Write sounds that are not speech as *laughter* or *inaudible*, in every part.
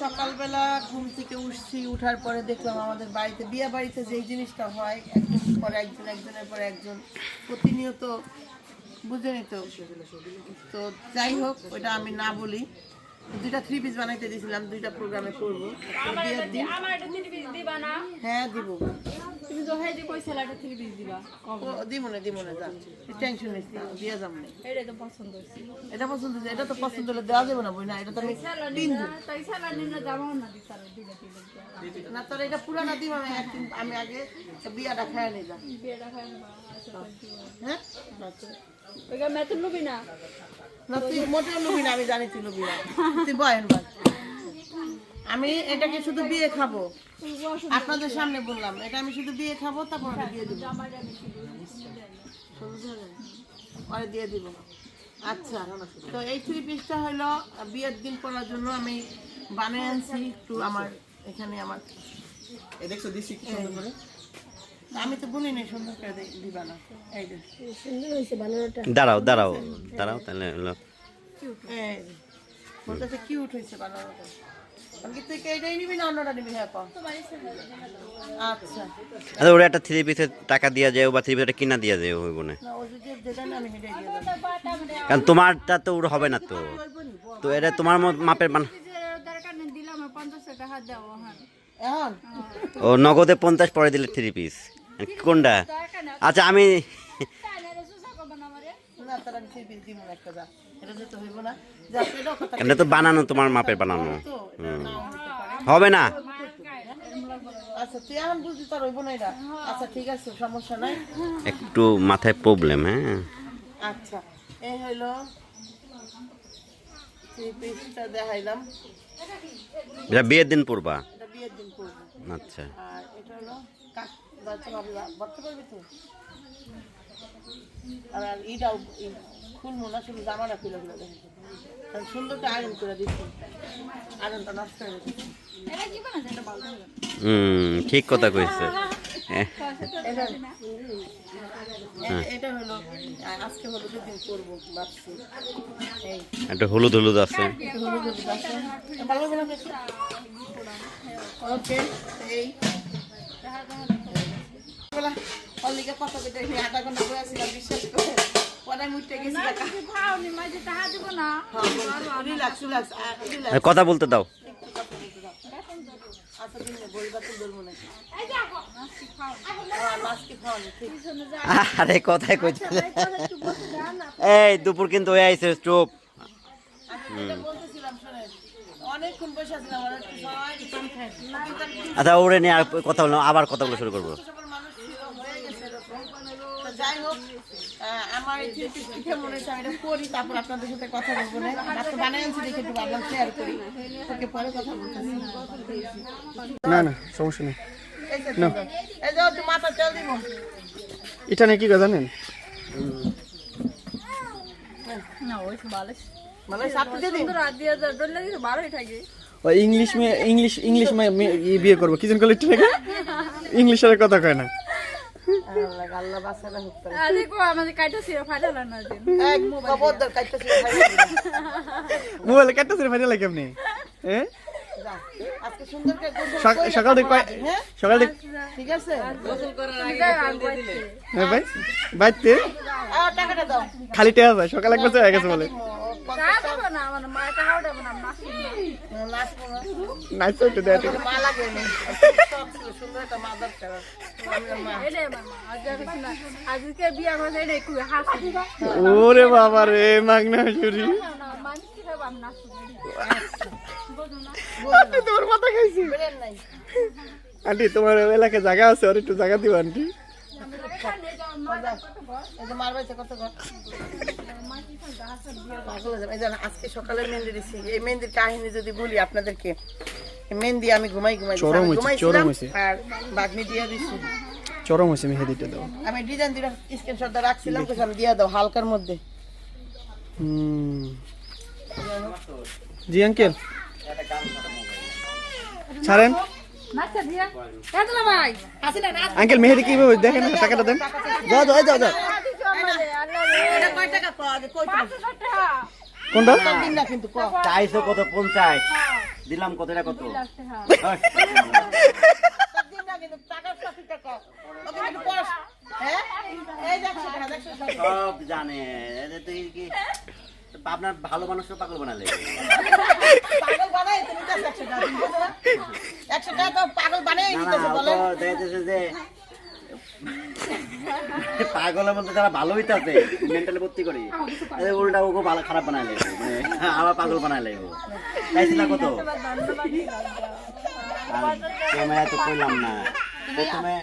সকালবেলা ঘুম থেকে উঠছি, উঠার পরে দেখলাম আমাদের বাড়িতে, বিয়ে বাড়িতে যেই জিনিসটা হয়, একজন পর একজন, একজনের পর একজন, প্রতিনিয়ত বুঝে নিত। তো যাই হোক ওইটা আমি না বলি। দুইটা থ্রি পিস বানাইতে দিয়েছিলাম দুইটা প্রোগ্রামে করব। তো বিয়ের দিন। আমার একটা থ্রি পিস দিবা না? হ্যাঁ দিব। তুমি তো হেজি কইছিলা একটা থ্রি পিস দিবা? দিব না দিব না যা। টেনশন না যাম না। এটাই তো পছন্দ হইছে এটা পছন্দ হয়েছে, এটা তো পছন্দ হলে দেওয়া যাবে না বই না এটা তো আমি তিন তাই নিনা না দি তোর এটা পুরানা দিব আমি একদিন আমি আগে বিয়াটা খাই নিয়ে যাম বিয়েটা খাই না আচ্ছা হ্যাঁ? আচ্ছা। ওইটা মেতে না? না মোটেও লুবি না আমি জানি তুই লুবি না। তুই বয়েন ভাই আমি এটাকে শুধু বিয়ে খাব। আপনাদের সামনে বললাম এটা আমি শুধু বিয়ে খাব তারপর ওটা দিয়ে দিব। পরে দিয়ে দিব। আচ্ছা তো এই থ্রি পিসটা হলো বিয়ের দিন পরার জন্য আমি বানিয়ে আনছি। একটু আমার এখানে আমার এই দেখছ দিছি কি সুন্দর করে? আমি তো সুন্দর করে দিবা না। এই যে। দাঁড়াও দাঁড়াও দাঁড়াও তাহলে হলো। এই বলতেছে কিউট হয়েছে বানানোটা। আমি কি তুই নিবি না অন্যটা নিবি হ্যাঁ কম আচ্ছা। আচ্ছা ওরা একটা থ্রি পিসের টাকা দিয়া যায় বা থ্রি পিসটা কিনা দিয়া যায় হইব না। না ও যদি যেটা না আমি হেঁটে দিয়ে দেবো কারণ তোমারটা তো ওর হবে না তো। তো এটা তোমার মত মাপের বানা হ্যাঁ। এখন? ও নগদে পঞ্চাশ পরে দিলে থ্রি পিস কোনটা? আচ্ছা আমি তো বানানো, তোমার মাপের বানানো। হবে না? একটু মাথায় প্রবলেম হ্যাঁ। আচ্ছা এই এটা বিয়ের দিন পড়বা আচ্ছা। এটা হলো কাক বাচ্চা ভাবি পারবি তো আর আর ইটাও খুলবো না শুধু জামাটা খুলে খুলে দেখো। কারণ সুন্দরটা আয়রন করে দিচ্ছি। আয়রনটা নষ্ট হয়ে গেছে। এটা কি বানাছে এটা ভালো লাগে হুম ঠিক কথা কইছে। এটা হলো আজকে হলো দুদিন করব ভাবছি। এই। একটা হলুদ হলুদ আছে। ওকে এই। বলা অলিকে কথা কেটে আধা ঘণ্টা বসে আছিলাম বিশ্বাস করে। আর কথা বলতে দাও। আচ্ছা আরে কথাই কইছিলে এই দুপুর কিন্তু হয়ে আইছে চুপ। আমি আচ্ছা ওরে নিয়ে আর কথা বললাম আবার কথা বলা শুরু করব সকল মানুষ ছিল হয়ে গেছে এরকম তো যাই হোক আহ, আমার মনে হচ্ছে আমি এটা করি তারপর আপনাদের সাথে কথা বলব না। আনছি দেখে একটু ভাবলাম শেয়ার করি। তোকে পরে কথা বলতেছি। না না সমস্যা নেই। এই এই যে একটু মাথা তেল দিব। এটা নিয়ে কি কথা জানেন? না ওই ভালো মানে সাথে দিয়ে দিন। সুন্দর আর দিয়ে ডলে দিতে ভালোই থাকে। ও ইংলিশ ইংলিশ ইংলিশ মেয়ে মেয়ে- ই বিয়ে করব। কি জন নাকি? ইংলিশের কথা কয় না। আল্লাহ আরে আমাদের কাইটা সিরা ফাটা না দিন। এক খবরদার কাটতে ছিল ভাই মোবাইলে কাটতে ছিল ফাইনাল কেমনি? হ্যাঁ যা, আজকে সুন্দর করে গোসল সক- করে সকাল থেকে হ্যাঁ? সকাল থেকে ঠিক আছে? হ্যাঁ বাইতে আহ, টাকাটা দাও। খালি টেয়া যায় সকাল এক বছর হয়ে গেছে বলে। দেবো দেবো ওরে বাবা রে মাগনা নাচবো তোমার মাথা খাইছি। আন্টি তোমার এলাকায় জায়গা আছে আর একটু জায়গা দিও আন্টি। এই যে মার কত আজকে সকালে মেহেন্দি দিছি। এই মেহেন্দির কাহিনী যদি বলি আপনাদেরকে মেহেন্দি আমি ঘুমাই ঘুমাই ঘুমাইছিলাম আর বাগনি দিয়ে দিছি। চরম হয়েছে মেহেদিটা দাও। আমি ডিজাইন দিয়ে স্ক্রিনশটটা রাখছিলাম দিয়ে দাও হালকার মধ্যে। হুম। জি আঙ্কেল ছাড়েন। নাচা দিয়া। কাজলা ভাই। হাসি না আঙ্কেল মেহেদি কীভাবে দেখেন? টাকাটা দেন। যাও যাও যাও যাও কোনটা তোর দিন না কিন্তু ক চাইছো কত? পঞ্চাশ। দিলাম কত? এটা কত। সব জানে। তুই কি? আপনার ভালো মানুষকে পাগল বানালে। পাগল বানাই তুমি তো একশো টাকা তুমি বোঝো না? একশো টাকা তো পাগল বানাই দিতেছে যে পাগলের মধ্যে যারা ভালো হইতাছে মেন্টালি ভর্তি করি উল্টা ওকে ভালো খারাপ বানাইলে মানে আবার পাগল বানাইলে চাইছিল কত ক্যামেরা তো কইলাম না। প্রথমে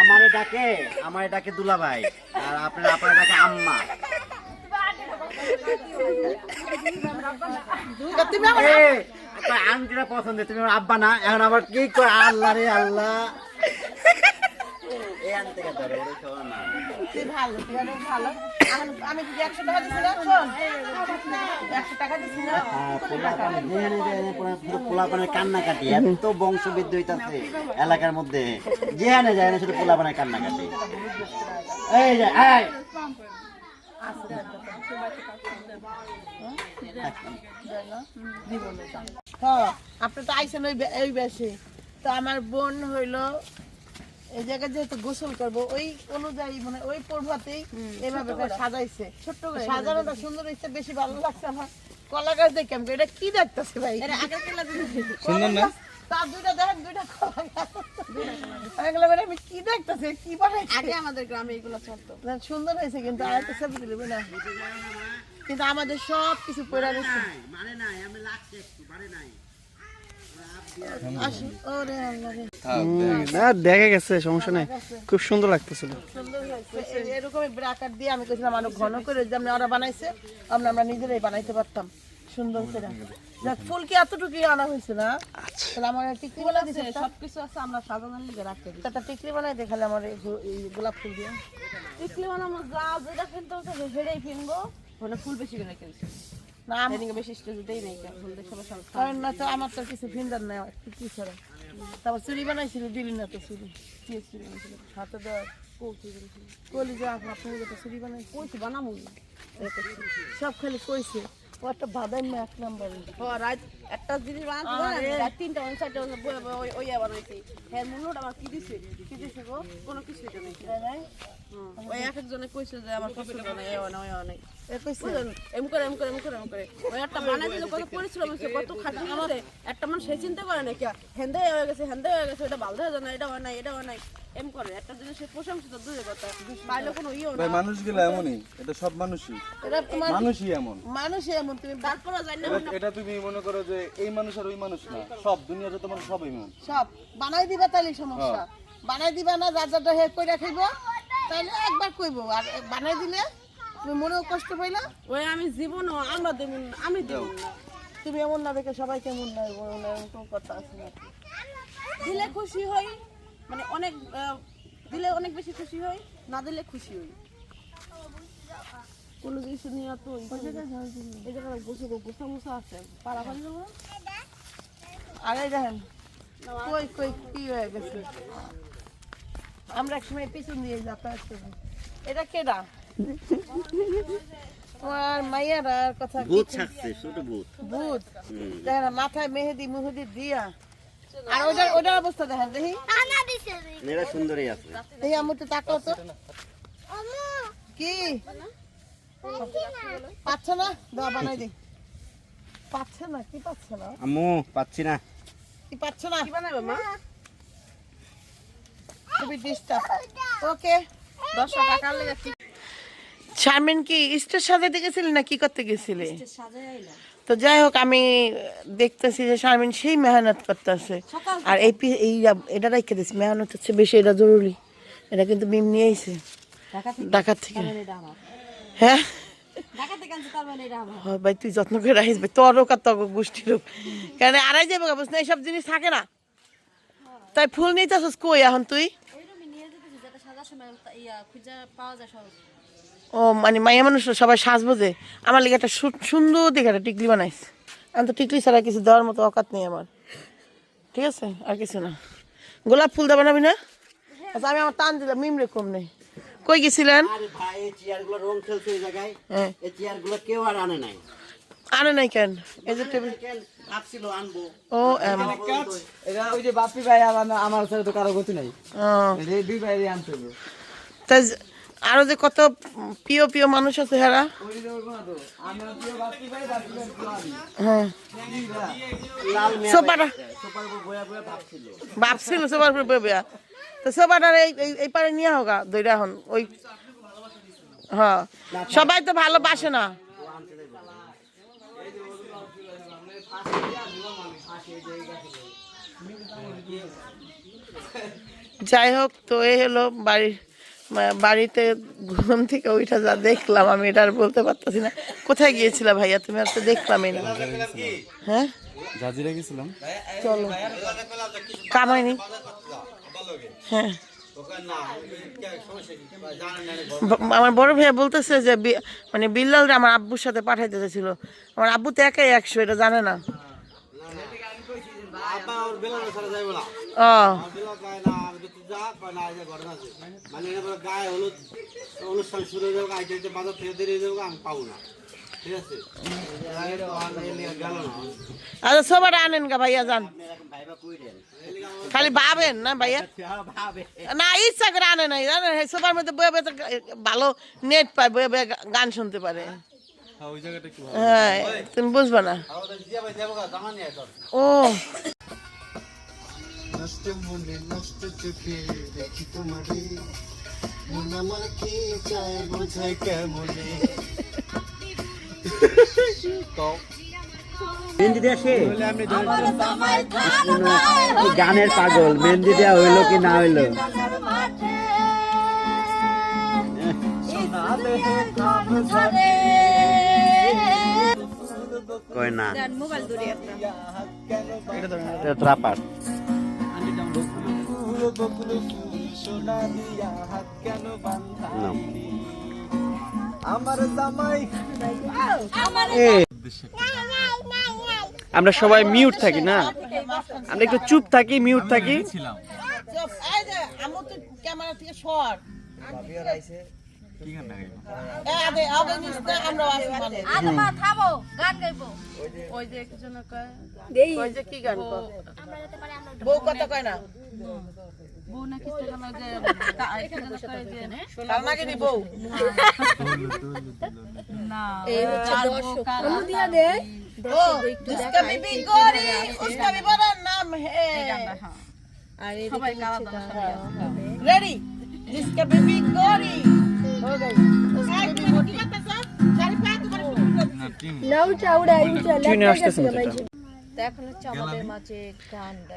আমারে ডাকে আমারে ডাকে দুলা ভাই আর আপনার আপনার ডাকে আম্মা। আংটিটা পছন্দ তুমি আব্বা না এখন আবার কি কয়? আল্লাহ রে আল্লাহ এই আনতে গেছে রে, ওরে শোনো না। তুই ভালো তুই অনেক ভালো। আমি যদি একশো টাকা দিছি না শোন। একশো টাকা দিছি না হ্যাঁ, পোলাপানে কান্নাকাটি এত বংশবৃদ্ধি হইতাছে এলাকার মধ্যে। যেখানে যায় না শুধু পোলাপানের কান্নাকাটি। এই যে হ্যাঁ আপনি তো আইসেন ওই বেশে। তো আমার বোন হইল এই জায়গায় যেহেতু গোসল করব ওই অনুযায়ী মানে ওই পর্বতেই এভাবে সাজাইছে। ছোট্ট করে সাজানোটা সুন্দর হয়েছে বেশি ভালো লাগছে আমার। কলা গাছ দেখে আমি এটা কি দেখতেছে ভাই? *laughs* সুন্দর না? তার দুইটা দেখেন দুইটা কলা গাছ। আমি বললাম, আমি কি দেখতেছি কি বানাইছে? আগে আমাদের গ্রামে এগুলো চলতো। সুন্দর হয়েছে কিন্তু আর না। কিন্তু আমাদের সব কিছু পড়ে গেছে মানে নাই আমি লাগছে একটু মানে নাই আসি ওরে আল্লাহ রে হুম, না দেখে গেছে সমস্যা নেই। খুব সুন্দর লাগতেছিল। এরকমই ব্রাকার দিয়ে আমি কইছিলাম আরও ঘন করে যেমন ওরা বানাইছে আমরা আমরা নিজেরাই বানাইতে পারতাম। সুন্দর করে। যাক ফুল কি এতটুকুই আনা হয়েছে না? তাহলে আমার টিকলি বানাই দিছে সবকিছু আছে আমরা সাজানোর লিগে রাখতে দিই একটা টিকলি বানাই দেখালে আমার এই গোলাপ ফুল দিয়ে। টিকলি বানাবো যা যেটা কিনতে হচ্ছে হেড়েই কিনবো ওখানে ফুল বেশি কিনে কিনছি। না আমি এদিকে বেশি স্টেজ দেই নাই কারণ না তো আমার তো কিছু ফিন্দার নাই কি ছাড়া তারপর চুরি বানাইছিল দিলি না তো চুরি হাতে দেওয়া কলি যা আপনার যেটা চুরি বানাইছে? কইছি বানাবো সব খালি কইছে। একটা বাদাম না এক নম্বরে। ও রাত একটা জিনিস বানাতে আরে। রাত তিনটা চারটা বয়ে বয়ে ওই- ওই বানাইছি। হ্যাঁ মূল্যট আমার কি দিছে? কি দিছে গো? কোনো কিছু দিতে নাই। তাই নাই? ওই এক একজনে কইছে যে আমার পছন্দ নাই এ না ওই এম করে এম করে এম করে এম করে। ওই একটা বানাই দিলে কত পরিশ্রম হয়েছে কত খাটি আমাদের একটা মানুষ সেই চিন্তা করে না কি হেন্দে হয়ে গেছে হেন্দে হয়ে গেছে এটা ভালো হয়ে যায় না এটা হয় না এটা হয় নাই। এম করে একটা জিনিসের প্রশংসিত দূরে কথা পাইলে কোনো ইয়েও না। ভাই মানুষগুলো এমনই এটা সব মানুষই। এটা তোমার মানুষই এমন। মানুষই এমন তুমি তারপরে জানি না। এটা- তুমি মনে করো যে এই মানুষ আর ওই মানুষ না সব দুনিয়া যত মানুষ সব এমন। সব বানাই দিবা তাহলে সমস্যা। বানাই দিবা না যা যাটা হে কইরা খাইব তাহলে একবার কইব। আর বানাই দিলে তুমি মনেও কষ্ট পাইলা। ওই আমি জীবনও আমরা দেব না, আমি দেব না। তুমি এমন না দেখে সবাই কেমন না এমন না কথা আছে না দিলে খুশি হই মানে অনেক আহ, দিলে অনেক বেশি খুশি হই না দিলে খুশি হই। কোনো কিছু নিয়ে তো এই জায়গায় গোসা গোসা মোসা আছে। পাড়া পানি যাব? আর দেখেন কই কই কি হয়ে গেছে? আমরা একসময় পিছন দিয়ে যাতায়াত করব। এটা কেডা? তোমার মাইয়ারা কথা ভূত থাকছে ছোট ভূত। ভূত। মাথায় মেহেদি মুহেদি দিয়া আর ওটার ওটার অবস্থা দেখেন দেখি। এরা সুন্দরী আছে। দেখি আমার তো তাকাও তো। কি? পাচ্ছে না। দাও বানাই দি পাচ্ছে না? কি পাচ্ছে না? আম্মু পাচ্ছি না। কি পাচ্ছে না? কি বানাবে মা? খুবই ডিস্টার্ব ওকে। দশটা টাকার লেগে শারমিন কি স্টেজ সাজাতে গেছিলি না কি করতে গেছিলে? তো যাই হোক আমি দেখতেছি যে শারমিন সেই মেহনত করতেছে। আর এই এই এটা রেখে দিচ্ছি মেহনত হচ্ছে বেশি এটা জরুরি। এটা কিন্তু বিম নিয়ে আইছে ঢাকার থেকে? হ্যাঁ? ভাই তুই যত্ন করে রাখিস ভাই। তোরও কার তক গোষ্ঠীরও কেন আড়াই যাবে এইসব জিনিস থাকে না। তাই ফুল নিতে কই এখন তুই? ও মানে মাইয়া মানুষ সবাই সাজবো যে। আমার লেগে একটা সু- সুন্দর দেখে একটা টিকলি বানাইছে। আমি তো টিকলি ছাড়া কিছু দেওয়ার মতো অকাত নেই আমার। ঠিক আছে? আর কিছু না। গোলাপ ফুল দেওয়া বানাবি না? আচ্ছা আমি আমার টান দিলাম মিমরে কম নেই। কই গেছিলেন? হ্যাঁ। আনে নাই। আনে নাই কেন? এই যে টেবিল ও এম এটা ওই যে বাপি ভাই আমার আমার সাথে তো কারও গতি নাই। দুই ভাই আনতে আরও যে কত প্রিয় প্রিয় মানুষ আছে হ্যাঁ। সোপাটা সোপার উপর ভাবছিল ভাবছিল বেবিয়া তো সবার এই পারে নিয়ে হোক দইরা হন ওই হ্যাঁ। সবাই তো ভালোবাসে না। যাই হোক, তো এই হলো বাড়ির বাড়িতে ঘুম থেকে ওইটা যা দেখলাম আমি এটা আর বলতে পারতেছি না। কোথায় গিয়েছিলা ভাইয়া? তুমি আর তো দেখলামই না। হ্যাঁ? জাজিরা গেছিলাম চলো। কামাইনি। হ্যাঁ। আমার বড় ভাইয়া বলতেছে যে মানে বিল্লাল আমার আব্বুর সাথে পাঠাইতে চাইছিল। আমার আব্বু তো একাই একশো এটা জানে না। মানে অনুষ্ঠান শুরু হয়ে যাবে বাজার থেকে আমি পাবো না। আচ্ছা সবার আনেন গা ভাইয়া যান। খালি ভাবেন না ভাইয়া? না ইচ্ছা করে আনে নাই জানেন? সবার মধ্যে বয়ে বয়ে তো ভালো নেট পায় বয়ে বয়ে গান শুনতে পারে। হ্যাঁ ওই জায়গাটা একটু হ্যাঁ তুমি বুঝবে না। ও। নষ্ট মনে নষ্ট চোখে দেখি তোমারে। মন আমার কি চায় বোঝায় কেমনে? মেহেন্দি দেয়া সে কি গানের পাগল? মেহেন্দি দেয়া হইল কি না হইল? কয় না? এটা ট্রাপার সোনা দিয়া হাত কেন বান্ধা না আমার আমরা সবাই মিউট থাকি না? আমরা একটু চুপ থাকি মিউট থাকি। ক্যামেরা থেকে শর্ট কি গান গাইবো? এই আদে আগে নিস্তে আমরা আসি মানে ওই যে কি যেন কয় ওই যে কি গান কয়? বউ কথা কয় না। বউ নাকি তা- কি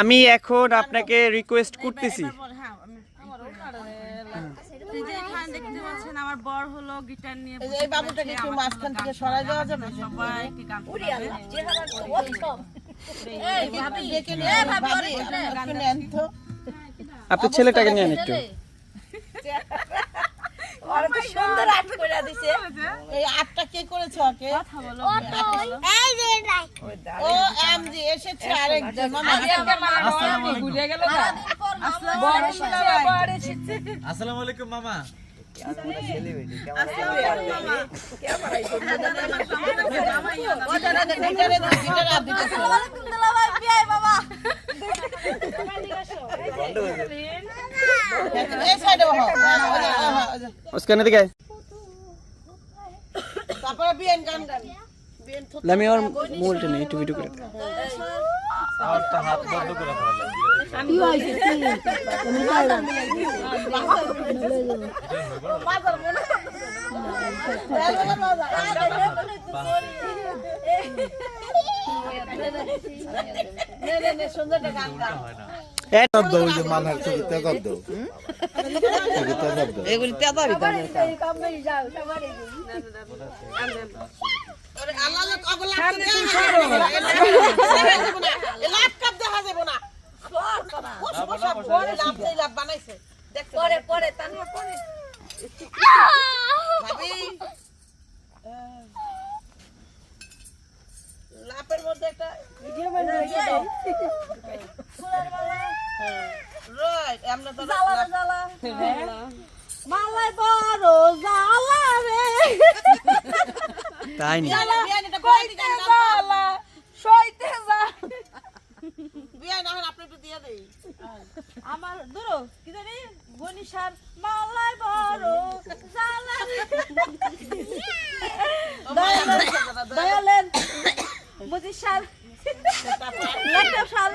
আমি এখন আপনাকে রিকোয়েস্ট করতেছি। দেখতে পাচ্ছেন আমার বর হলো গিটার নিয়ে এই বাবুটাকে একটু। মাঝখান থেকে দেওয়া যাবে গান এই ভাবি নিয়ে ভাবি নেন তো আপনার ছেলেটাকে নিয়ে আন একটু এই আটটা কে করেছে ওকে? ও এম জি এসেছে আরেকজন। মামা আসসালামু আলাইকুম। মামা। গিটারে গিটারে হাত দিতেছে। এই সাইডে বহো বিয়েন থুতু আমি ওর মোবাইলটা নিয়ে একটু ভিডিও করে দিই। পরে পরে পরে পরে ভাবি। লাপের মধ্যে একটা ভিডিও মালাই বড় জ্বালা রে। তাই নি? কইতে জ্বালা। সইতে আপনি একটু দিয়ে দেই। আমার ধরো কি জানি গনিশার মালাই বড় জ্বালা রে। দয়ালের দয়ালের মুজিশার লেটেশাল